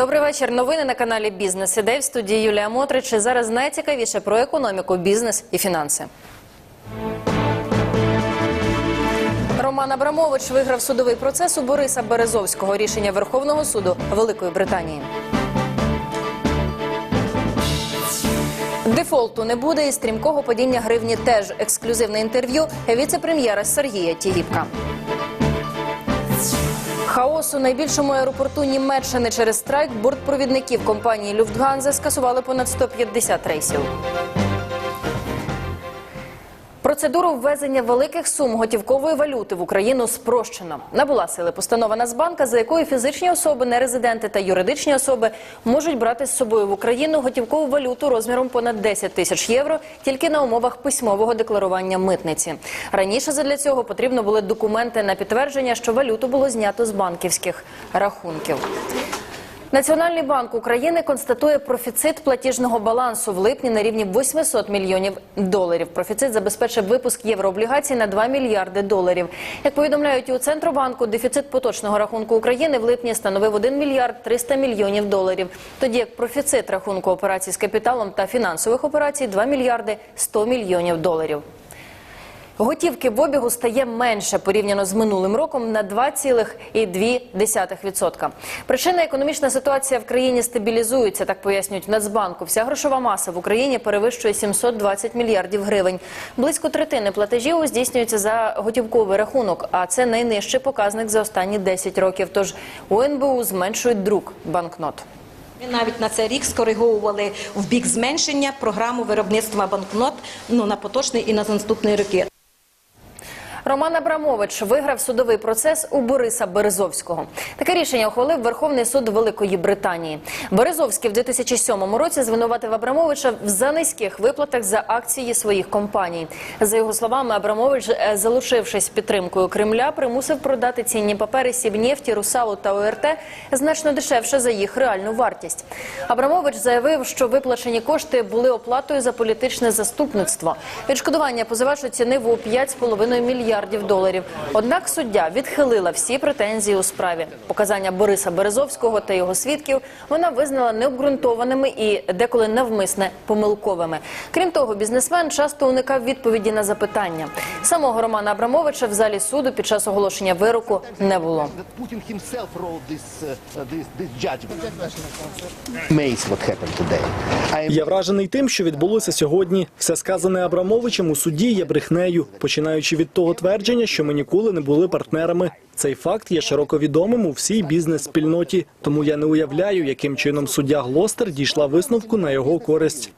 Добрий вечір. Новини на каналі Бізнес Ідей в студії Юлія Мотрич. Зараз найцікавіше про економіку, бізнес і фінанси. Роман Абрамович виграв судовий процес у Бориса Березовського рішення Верховного суду Великої Британії. Дефолту не буде і стрімкого падіння гривні теж ексклюзивне інтерв'ю віце-прем'єра Сергія Тігіпка. Хаос у найбільшому аеропорту Німеччини через страйк бортпровідників компанії Люфтганзе скасували понад 150 рейсів. Процедуру ввезення великих сум готівкової валюти в Україну спрощено. Набула сили постанова Нацбанка, за якою фізичні особи, нерезиденти та юридичні особи можуть брати з собою в Україну готівкову валюту розміром понад 10 тисяч євро тільки на умовах письмового декларування митниці. Раніше задля цього потрібно були документи на підтвердження, що валюту було знято з банківських рахунків. Національний банк України констатує профіцит платіжного балансу в липні на рівні 800 мільйонів доларів. Профіцит забезпечив випуск єврооблігацій на 2 мільярди доларів. Як повідомляють у Центробанку, дефіцит поточного рахунку України в липні становив 1 мільярд 300 мільйонів доларів. Тоді як профіцит рахунку операцій з капіталом та фінансових операцій 2 мільярди 100 мільйонів доларів. Готівки в обігу стає менше порівняно з минулим роком на 2,2%. Причина економічна ситуація в країні стабілізується, так пояснюють Нацбанку. Вся грошова маса в Україні перевищує 720 мільярдів гривень. Близько третини платежів здійснюється за готівковий рахунок, а це найнижчий показник за останні 10 років. Тож у НБУ зменшують друк банкнот. Ми навіть на цей рік скориговували в бік зменшення програму виробництва банкнот ну, на поточний і на наступний роки. Роман Абрамович виграв судовий процес у Бориса Березовського. Таке рішення ухвалив Верховний суд Великої Британії. Березовський в 2007 році звинуватив Абрамовича в занизьких виплатах за акції своїх компаній. За його словами, Абрамович, е, залучившись підтримкою Кремля, примусив продати цінні папери Сібнефті, Русалу та ОРТ значно дешевше за їх реальну вартість. Абрамович заявив, що виплачені кошти були оплатою за політичне заступництво. Відшкодування позивач оцінив у 5,5 мільярдів доларів. Однак суддя відхилила всі претензії у справі. Показання Бориса Березовського та його свідків вона визнала необґрунтованими і деколи навмисне помилковими. Крім того, бізнесмен часто уникав відповіді на запитання. Самого Романа Абрамовича в залі суду під час оголошення вироку не було. Putin himself wrote this, uh, uh, this, this judgment. What happened today. I Я вражений тим, що відбулося сьогодні. Все сказане Абрамовичем у суді є брехнею, починаючи від того твердження, що ми ніколи не були партнерами. Цей факт є широко відомим у всій бізнес-спільноті. Тому я не уявляю, яким чином суддя Глостер дійшла висновку на його користь.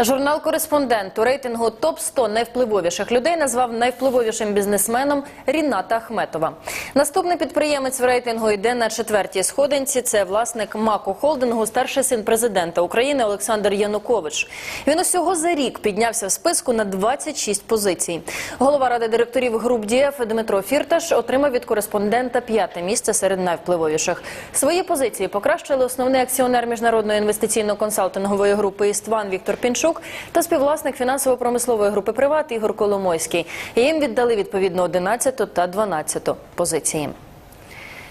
Журнал Кореспондент у рейтингу топ 100 найвпливовіших людей назвав найвпливовішим бізнесменом Ріната Ахметова. Наступний підприємець в рейтингу йде на четвертій сходинці. Це власник Мако Холдингу, старший син президента України Олександр Янукович. Він усього за рік піднявся в списку на 26 позицій. Голова ради директорів груп ДІФ Дмитро Фірташ отримав від кореспондента п'яте місце серед найвпливовіших. Свої позиції покращили основний акціонер міжнародної інвестиційно-консалтингової групи «Істван» Віктор Пінчук та співвласник фінансово-промислової групи «Приват» Ігор Коломойський. Їм віддали відповідно 11 та 12 позиції.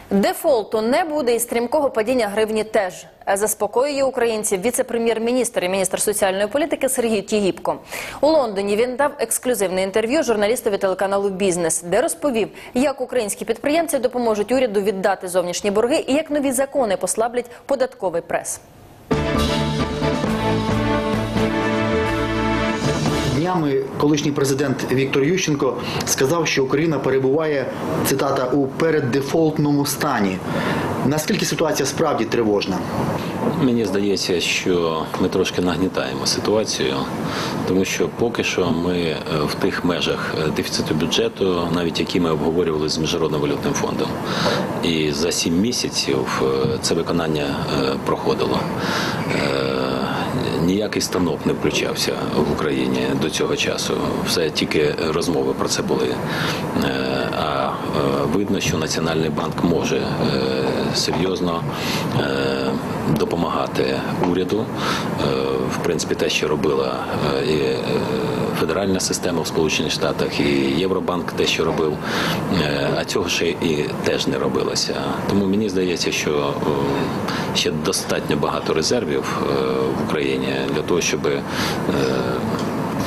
Дефолту не буде і стрімкого падіння гривні теж. Заспокоює українців віце-прем'єр-міністр і міністр соціальної політики Сергій Тігіпко. У Лондоні він дав ексклюзивне інтерв'ю журналістові телеканалу Бізнес, де розповів, як українські підприємці допоможуть уряду віддати зовнішні борги і як нові закони послаблять податковий прес. Днями колишній президент Віктор Ющенко сказав, що Україна перебуває цитата у переддефолтному стані. Наскільки ситуація справді тривожна? Мені здається, що ми трошки нагнітаємо ситуацію, тому що поки що ми е, в тих межах е, дефіциту бюджету, навіть які ми обговорювали з міжнародним валютним фондом. І за сім місяців е, це виконання проходило. Ніякий станок не включався в Україні до цього часу. Все тільки розмови про це були. Е, А е, видно, що Національний банк може е, серйозно допомагати уряду. Е, В принципі, те, що робила е, і е, федеральна система в Сполучених Штатах, і Євробанк те, що робив, а цього ще і теж не робилося. Тому мені здається, що ще достатньо багато резервів в Україні для того, щоб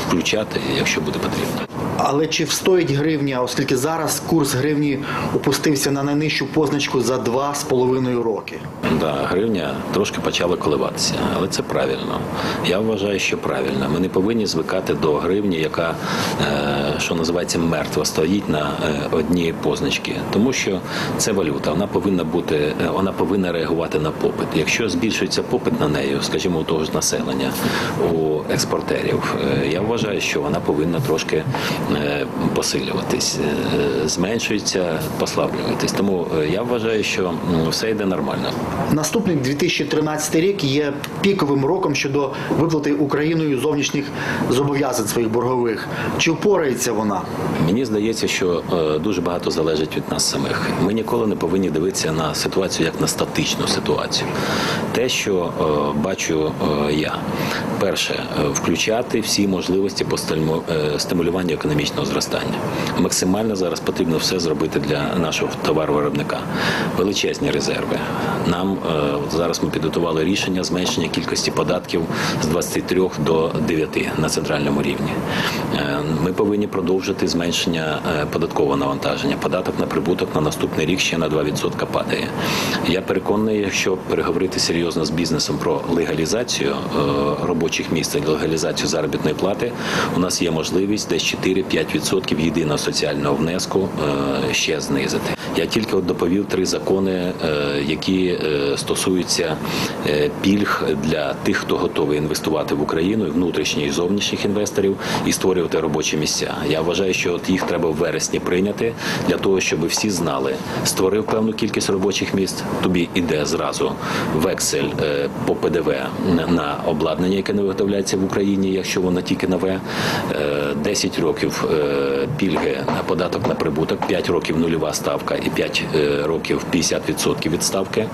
включати, якщо буде потрібно. Але чи встоїть гривня, оскільки зараз курс гривні опустився на найнижчу позначку за два з половиною роки? Да, гривня трошки почала коливатися, але це правильно. Я вважаю, що правильно. Ми не повинні звикати до гривні, яка, е, що називається, мертва, стоїть на е, одній позначці. Тому що це валюта, вона повинна бути, е, вона повинна реагувати на попит. Якщо збільшується попит на неї, скажімо, у того ж населення, у експортерів, я вважаю, що вона повинна трошки посилюватись, Е, зменшується, послаблюватись. Тому е, я вважаю, що все йде нормально. Наступний 2013 рік є піковим роком щодо виплати Україною зовнішніх зобов'язань своїх боргових. Чи впорається вона? Мені здається, що е, дуже багато залежить від нас самих. Ми ніколи не повинні дивитися на ситуацію як на статичну ситуацію. Те, що е, бачу е, я, перше, е, включати всі можливості по стиму- е, стимулюванню економічного зростання. Максимально зараз потрібно все зробити для нашого товаровиробника. Величезні резерви. Нам е, зараз ми підготували рішення зменшення кількості податків з 23 до 9 на центральному рівні. Е, Ми повинні продовжити зменшення е, податкового навантаження. Податок на прибуток на наступний рік ще на 2% падає. Я переконаний, якщо переговорити серйозно з бізнесом про легалізацію робочих місць легалізацію заробітної плати, у нас є можливість десь 4-5% єдиного соціального внеску е, ще знизити. Я тільки от доповів три закони, е, які е, стосуються пільг для тих, хто готовий інвестувати в Україну, і внутрішніх і зовнішніх інвесторів і створювати робочі місця. Я вважаю, що от їх треба в вересні прийняти для того, щоб всі знали, створив певну кількість робочих місць. Тобі іде зразу вексель по ПДВ на- на обладнання, яке не виготовляється в Україні, якщо воно тільки нове. Е, 10 років е, пільги на податок на прибуток, 5 років нульова ставка і 5 е, років 50% відставки,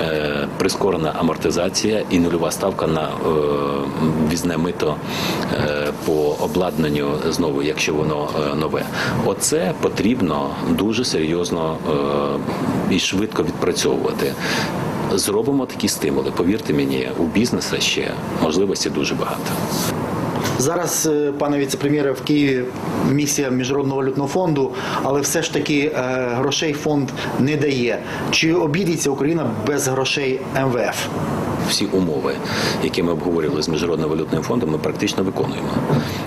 е, прискорена амортизація і нульова ставка на візне мито по обладнанню знову, якщо воно нове. Оце потрібно дуже серйозно і швидко відпрацьовувати. Зробимо такі стимули. Повірте мені, у бізнесу ще можливості дуже багато. Зараз, е, пане віце-прем'єре, в Києві місія Міжнародного валютного фонду, але все ж таки е, грошей фонд не дає. Чи обійдеться Україна без грошей МВФ? всі умови, які ми обговорювали з міжнародним валютним фондом, ми практично виконуємо.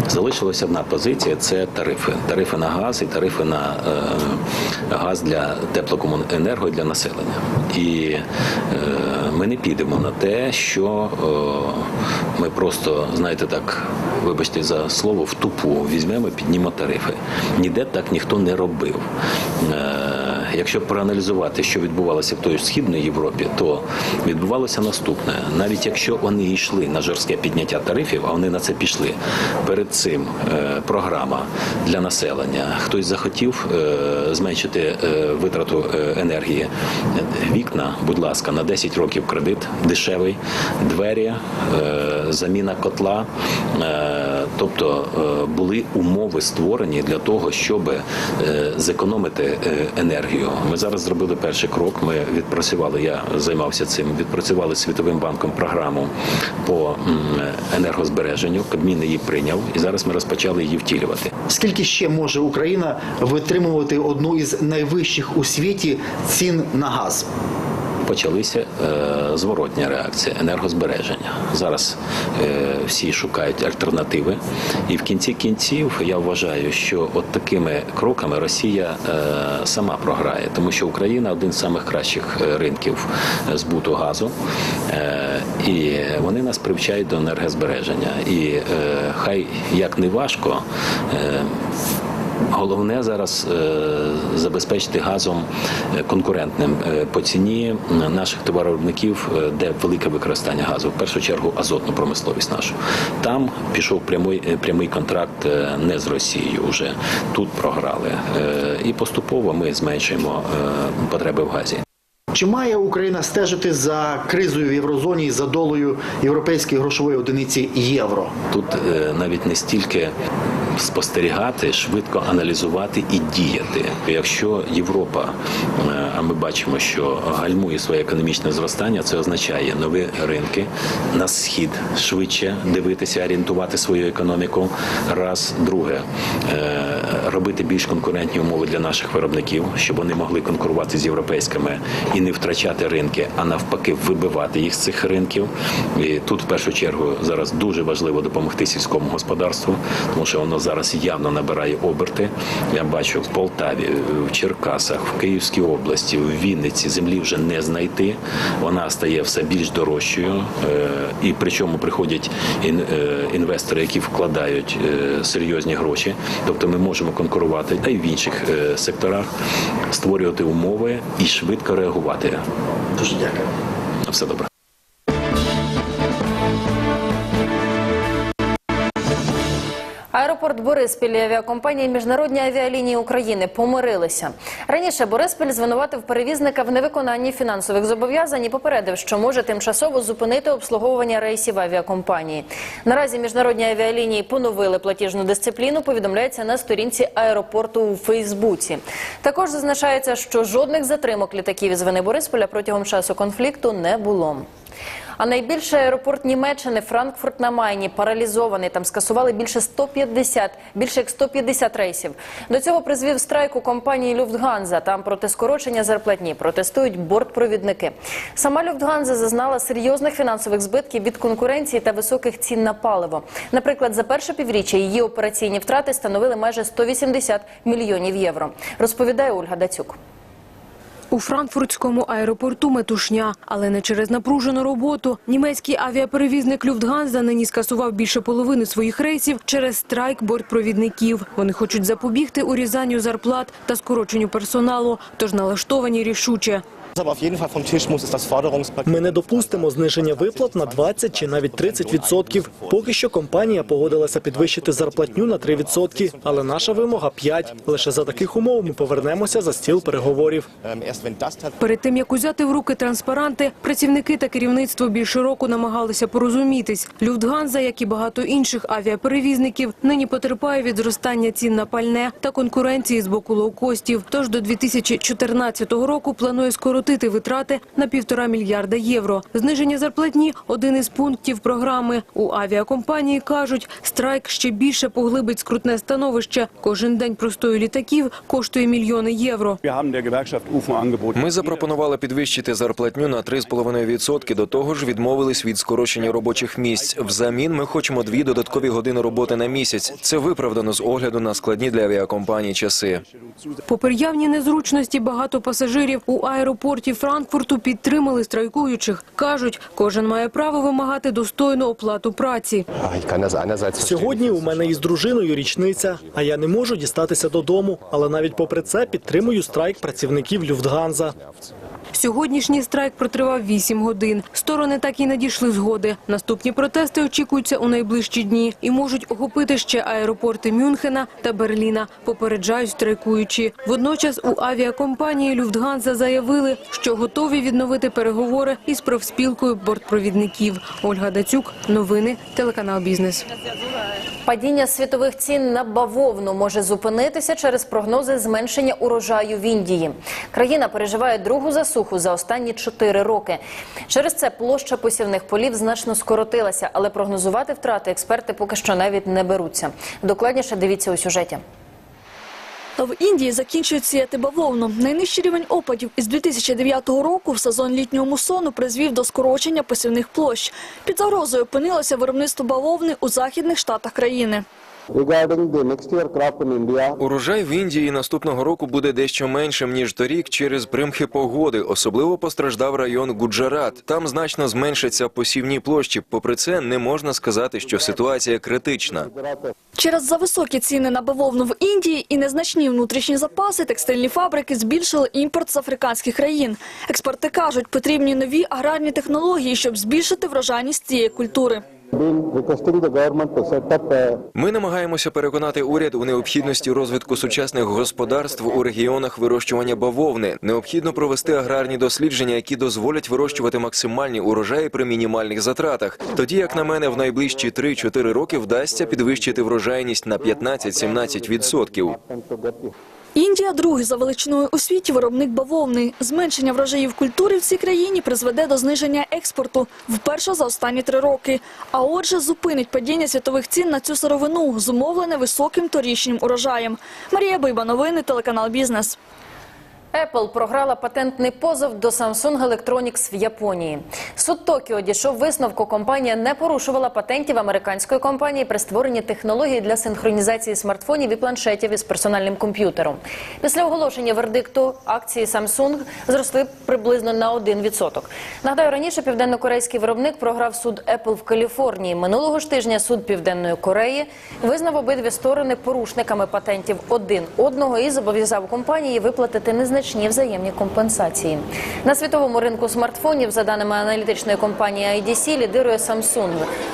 Залишилася одна позиція це тарифи. Тарифи на газ і тарифи на е, газ для теплокомуненерго для населення. І е, ми не підемо на те, що е, ми просто, знаєте, так, вибачте за слово, в тупу візьмемо, піднімо тарифи. Ніде так ніхто не робив. Якщо проаналізувати, що відбувалося в той східній Європі, то відбувалося наступне: навіть якщо вони йшли на жорстке підняття тарифів, а вони на це пішли перед цим е, програма для населення. Хтось захотів е, зменшити е, витрату енергії. Вікна, будь ласка, на 10 років кредит дешевий, двері, заміна котла. Тобто були умови створені для того, щоб зекономити е, енергію. Ми зараз зробили перший крок. Ми відпрацювали. Я займався цим. Відпрацювали світовим банком програму по енергозбереженню. Кабмін її прийняв, і зараз ми розпочали її втілювати. Скільки ще може Україна витримувати одну із найвищих у світі цін на газ? Почалися е, зворотня реакція енергозбереження. Зараз е, всі шукають альтернативи, і в кінці кінців я вважаю, що от такими кроками Росія е, сама програє, тому що Україна один з самих кращих ринків збуту газу, і вони нас привчають до енергозбереження. І хай як не важко. Головне зараз е, забезпечити газом е, конкурентним е, по ціні наших товаровиробників, де велике використання газу. В першу чергу азотну промисловість нашу. Там пішов прямий, прямий контракт не з Росією вже. Тут програли. І поступово ми зменшуємо потреби в газі. Чи має Україна стежити за кризою в єврозоні і за долею європейської грошової одиниці євро? Тут навіть не стільки спостерігати, швидко аналізувати і діяти. Якщо Європа, е, а ми бачимо, що гальмує своє економічне зростання, це означає нові ринки на схід швидше дивитися, орієнтувати свою економіку. Раз, друге, е, робити більш конкурентні умови для наших виробників, щоб вони могли конкурувати з європейськими і не втрачати ринки, а навпаки, вибивати їх з цих ринків. І тут в першу чергу зараз дуже важливо допомогти сільському господарству, тому що воно зараз явно набирає оберти. Я бачу в Полтаві, в Черкасах, в Київській області, в Вінниці землі вже не знайти. Вона стає все більш дорожчою, Е, і причому приходять е, інвестори, які вкладають е, серйозні гроші. Тобто ми можемо конкурувати та й в інших секторах, створювати умови і швидко реагувати. Дуже дякую. Все добре. Аеропорт Бориспіль і авіакомпанії Міжнародні авіалінії України помирилися. Раніше Бориспіль звинуватив перевізника в невиконанні фінансових зобов'язань і попередив, що може тимчасово зупинити обслуговування рейсів авіакомпанії. Наразі міжнародні авіалінії поновили платіжну дисципліну. Повідомляється на сторінці аеропорту у Фейсбуці. Також зазначається, що жодних затримок літаків із вини Борисполя протягом часу конфлікту не було. А найбільший аеропорт Німеччини Франкфурт на Майні паралізований. Там скасували більше 150, більше як 150 рейсів. До цього призвів страйк у компанії Люфтганза. Там проти скорочення зарплатні протестують бортпровідники. Сама Люфтганза зазнала серйозних фінансових збитків від конкуренції та високих цін на паливо. Наприклад, за перше півріччя її операційні втрати становили майже 180 мільйонів євро. Розповідає Ольга Дацюк. У франкфуртському аеропорту метушня, але не через напружену роботу. Німецький авіаперевізник Люфтганза нині скасував більше половини своїх рейсів через страйк бортпровідників. Вони хочуть запобігти урізанню зарплат та скороченню персоналу, тож налаштовані рішуче. Ми не допустимо зниження виплат на 20 чи навіть 30 відсотків. Поки що компанія погодилася підвищити зарплатню на 3 відсотки, але наша вимога 5. Лише за таких умов ми повернемося за стіл переговорів. Ähm, Перед тим, як узяти в руки транспаранти, працівники та керівництво більше року намагалися порозумітись. Люфтганза, як і багато інших авіаперевізників, нині потерпає від зростання цін на пальне та конкуренції з боку лоукостів. Тож до 2014 року планує скоротити витрати на півтора мільярда євро. Зниження зарплатні – один із пунктів програми. У авіакомпанії кажуть, страйк ще більше поглибить скрутне становище. Кожен день простою літаків коштує мільйони євро. Ми запропонували підвищити зарплатню на 3,5%. До того ж, відмовились від скорочення робочих місць. Взамін ми хочемо дві додаткові години роботи на місяць. Це виправдано з огляду на складні для авіакомпаній часи. Попри явні незручності, багато пасажирів у аеропорті Франкфурту підтримали страйкуючих. Кажуть, кожен має право вимагати достойну оплату праці. Сьогодні у мене із дружиною річниця, а я не можу дістатися додому. Але навіть попри це підтримую страйк працівників Люфтганза. Сьогоднішній страйк протривав 8 годин. Сторони так і не дійшли згоди. Наступні протести очікуються у найближчі дні і можуть охопити ще аеропорти Мюнхена та Берліна, попереджають страйкуючі. Водночас у авіакомпанії Люфтганза заявили, що готові відновити переговори із профспілкою бортпровідників. Ольга Дацюк, новини, телеканал «Бізнес». Падіння світових цін на бавовну може зупинитися через прогнози зменшення урожаю в Індії. Країна переживає другу засуху за останні чотири роки. Через це площа посівних полів значно скоротилася, але прогнозувати втрати експерти поки що навіть не беруться. Докладніше дивіться у сюжеті. В Індії закінчують сіяти бавовну. Найнижчий рівень опадів із 2009 року в сезон літнього мусону призвів до скорочення посівних площ. Під загрозою опинилося виробництво бавовни у західних штатах країни. Урожай в Індії наступного року буде дещо меншим ніж торік через примхи погоди. Особливо постраждав район Гуджарат. Там значно зменшаться посівні площі. Попри це, не можна сказати, що ситуація критична. Через зависокі ціни на бавовну в Індії і незначні внутрішні запаси текстильні фабрики збільшили імпорт з африканських країн. Експерти кажуть, потрібні нові аграрні технології, щоб збільшити врожайність цієї культури. Ми намагаємося переконати уряд у необхідності розвитку сучасних господарств у регіонах вирощування бавовни. Необхідно провести аграрні дослідження, які дозволять вирощувати максимальні урожаї при мінімальних затратах. Тоді, як на мене, в найближчі 3-4 роки вдасться підвищити врожайність на 15-17 відсотків. Індія другий за величиною у світі виробник бавовни. Зменшення врожаїв культури в цій країні призведе до зниження експорту вперше за останні три роки. А отже, зупинить падіння світових цін на цю сировину, зумовлене високим торічнім урожаєм. Марія Биба, новини, телеканал Бізнес. Apple програла патентний позов до Samsung Electronics в Японії. Суд Токіо дійшов висновку. Компанія не порушувала патентів американської компанії при створенні технології для синхронізації смартфонів і планшетів із персональним комп'ютером. Після оголошення вердикту акції Samsung зросли приблизно на 1%. Нагадаю, раніше південно-корейський виробник програв суд Apple в Каліфорнії. Минулого ж тижня суд Південної Кореї визнав обидві сторони порушниками патентів один одного і зобов'язав компанії виплатити незначні значні взаємні компенсації. На світовому ринку смартфонів, за даними аналітичної компанії IDC, лідирує Samsung.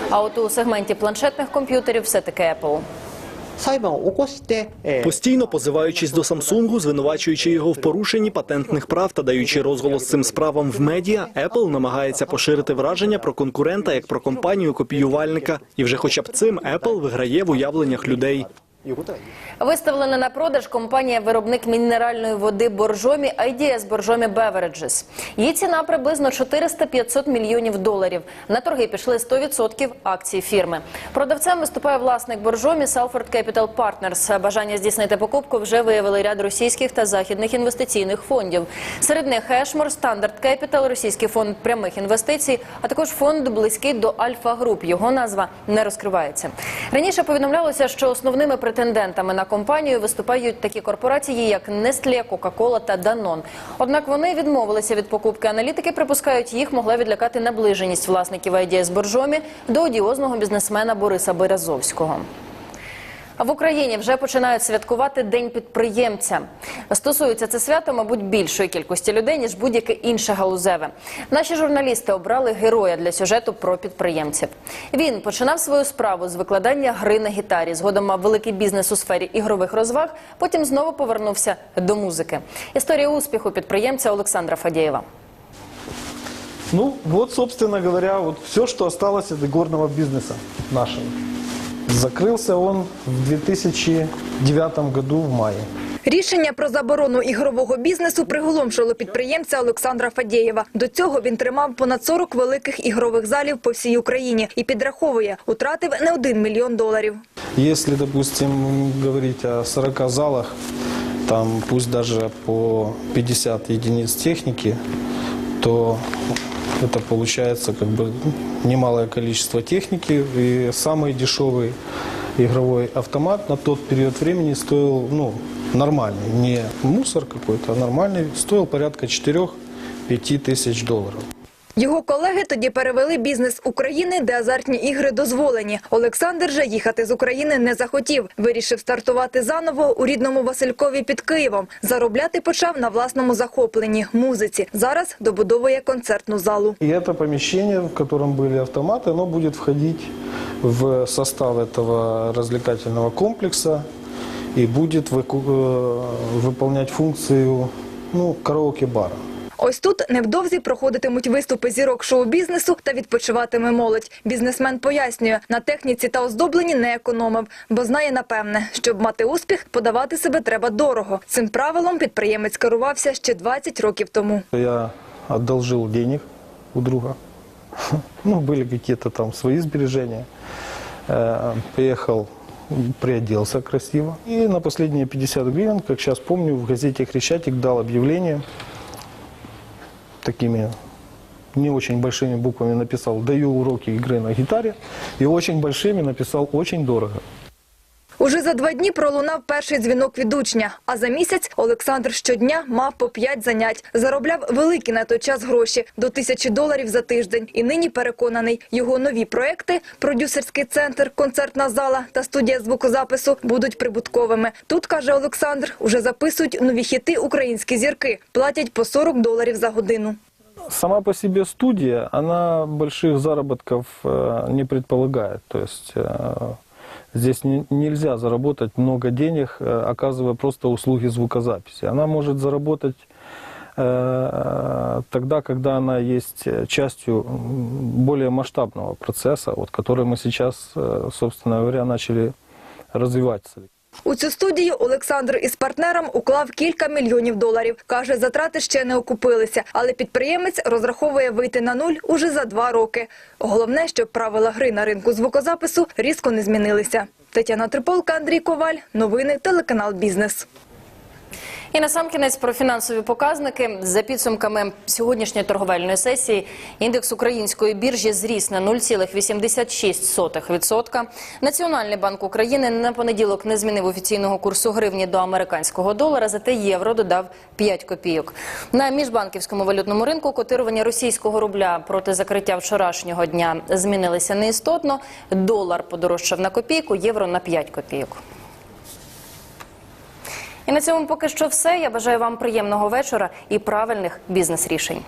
А от у сегменті планшетних комп'ютерів все таки Apple. Постійно позиваючись до Самсунгу, звинувачуючи його в порушенні патентних прав та даючи розголос цим справам в медіа, Apple намагається поширити враження про конкурента як про компанію копіювальника. І вже, хоча б цим, Apple виграє в уявленнях людей. Виставлена на продаж компанія-виробник мінеральної води Боржомі IDS Боржомі Beverages. Її ціна приблизно 400-500 мільйонів доларів. На торги пішли 100% акцій фірми. Продавцем виступає власник Боржомі Salford Capital Partners. Бажання здійснити покупку вже виявили ряд російських та західних інвестиційних фондів. Серед них Ешмор, Standard Capital, російський фонд прямих інвестицій, а також фонд близький до Альфа Груп. Його назва не розкривається. Раніше повідомлялося, що основними претендентами на компанію виступають такі корпорації, як Nestle, Coca-Cola та Danone. Однак вони відмовилися від покупки. Аналітики припускають, їх могла відлякати наближеність власників IDS Боржомі до одіозного бізнесмена Бориса Березовського. В Україні вже починають святкувати День підприємця. Стосується це свято, мабуть, більшої кількості людей, ніж будь-яке інше галузеве. Наші журналісти обрали героя для сюжету про підприємців. Він починав свою справу з викладання гри на гітарі. Згодом мав великий бізнес у сфері ігрових розваг. Потім знову повернувся до музики. Історія успіху підприємця Олександра Фадєєва. Ну, вот, собственно говоря, вот все, что осталось от игорного бизнеса нашего. Закрылся он в 2009 году в мае. Рішення про заборону ігрового бізнесу приголомшило підприємця Олександра Фадєєва. До цього він тримав понад 40 великих ігрових залів по всій Україні і підраховує, утратив не один мільйон доларів. Если, допустим, говорить о 40 залах, там пусть даже по 50 единиц техники, то это получается как бы немалое количество техники. И самый дешевый игровой автомат на тот период времени стоил ну, нормальный, не мусор какой-то, а нормальный, стоил порядка 4-5 тысяч долларов. Його колеги тоді перевели бізнес України, де азартні ігри дозволені. Олександр же їхати з України не захотів. Вирішив стартувати заново у рідному Василькові під Києвом. Заробляти почав на власному захопленні – музиці. Зараз добудовує концертну залу. И это помещение, в котором были автоматы, оно будет входить в состав этого развлекательного комплекса и будет выку- э, выполнять функцию ну, караоке-бара. Ось тут невдовзі проходитимуть виступи зірок шоу-бізнесу та відпочиватиме молодь. Бізнесмен пояснює, на техніці та оздобленні не економив, бо знає напевне, щоб мати успіх, подавати себе треба дорого. Цим правилом підприємець керувався ще 20 років тому. Я одолжил денег у друга. Ну, были какие-то там свои сбережения. Э, Приехал, приоделся красиво. И на последние 50 гривен, как сейчас помню, в газете «Хрещатик» дал объявление такими не очень большими буквами написал «Даю уроки игры на гитаре» и очень большими написал «Очень дорого». Уже за два дні пролунав перший дзвінок від учня, а за місяць Олександр щодня мав по п'ять занять. Заробляв великі на той час гроші – до тисячі доларів за тиждень. І нині переконаний, його нові проекти – продюсерський центр, концертна зала та студія звукозапису – будуть прибутковими. Тут, каже Олександр, уже записують нові хіти українські зірки. Платять по 40 доларів за годину. Сама по себе студия, она больших заработков э, не предполагает. То э, здесь не- нельзя заработать много денег, э, оказывая просто услуги звукозаписи. Она может заработать э, тогда, когда она есть э, частью м, более масштабного процесса, вот, который мы сейчас, э, собственно говоря, начали развиваться. У цю студію Олександр із партнером уклав кілька мільйонів доларів. Каже, затрати ще не окупилися, але підприємець розраховує вийти на нуль уже за два роки. Головне, щоб правила гри на ринку звукозапису різко не змінилися. Тетяна Триполка, Андрій Коваль. Новини телеканал Бізнес. І на сам кінець про фінансові показники. За підсумками сьогоднішньої торговельної сесії індекс української біржі зріс на 0,86%. Національний банк України на понеділок не змінив офіційного курсу гривні до американського долара, зате євро додав 5 копійок. На міжбанківському валютному ринку котирування російського рубля проти закриття вчорашнього дня змінилися неістотно. Долар подорожчав на копійку, євро на 5 копійок. І на цьому поки що все. Я бажаю вам приємного вечора і правильних бізнес-рішень.